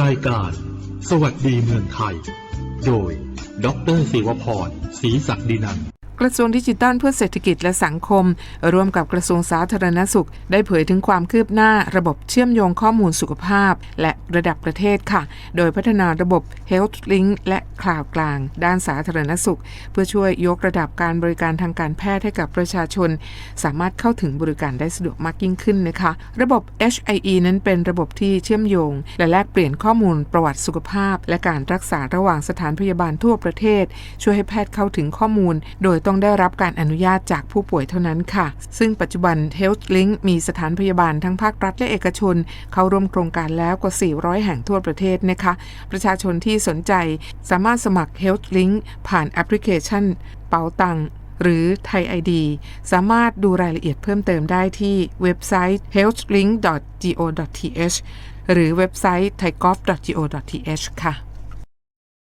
รายการ สวัสดีเมืองไทย โดย ดรศิวพรศรีศักดินันท์ กระทรวงดิจิทัลเพื่อเศรษฐกิจและสังคม ร่วมกับกระทรวงสาธารณสุข ได้เผยถึงความคืบหน้าระบบเชื่อมโยงข้อมูลสุขภาพ และระดับประเทศค่ะ โดยพัฒนาระบบ Health Link และคลาวกลาง ด้านสาธารณสุข เพื่อช่วยยกระดับการบริการทางการแพทย์ให้กับประชาชน สามารถเข้าถึงบริการได้สะดวกมากยิ่งขึ้นนะคะ ระบบ HIE นั้นเป็นระบบที่เชื่อมโยง และแลกเปลี่ยนข้อมูลประวัติสุขภาพ และการรักษาระหว่างสถานพยาบาลทั่วประเทศ ช่วยให้แพทย์เข้าถึงข้อมูล โดยต้องได้รับการอนุญาตจากผู้ป่วยเท่านั้นค่ะ ซึ่งปัจจุบัน Health Link มีสถานพยาบาลทั้งภาครัฐและเอกชน เข้าร่วมโครงการแล้วกว่า 400 แห่งทั่วประเทศนะคะ ประชาชนที่สนใจสามารถสมัคร Health Link ผ่านแอปพลิเคชัน เป๋าตังหรือไทย ID สามารถดูรายละเอียดเพิ่มเติมได้ที่เว็บไซต์ healthlink.go.th หรือเว็บไซต์ thaigov.go.th ค่ะ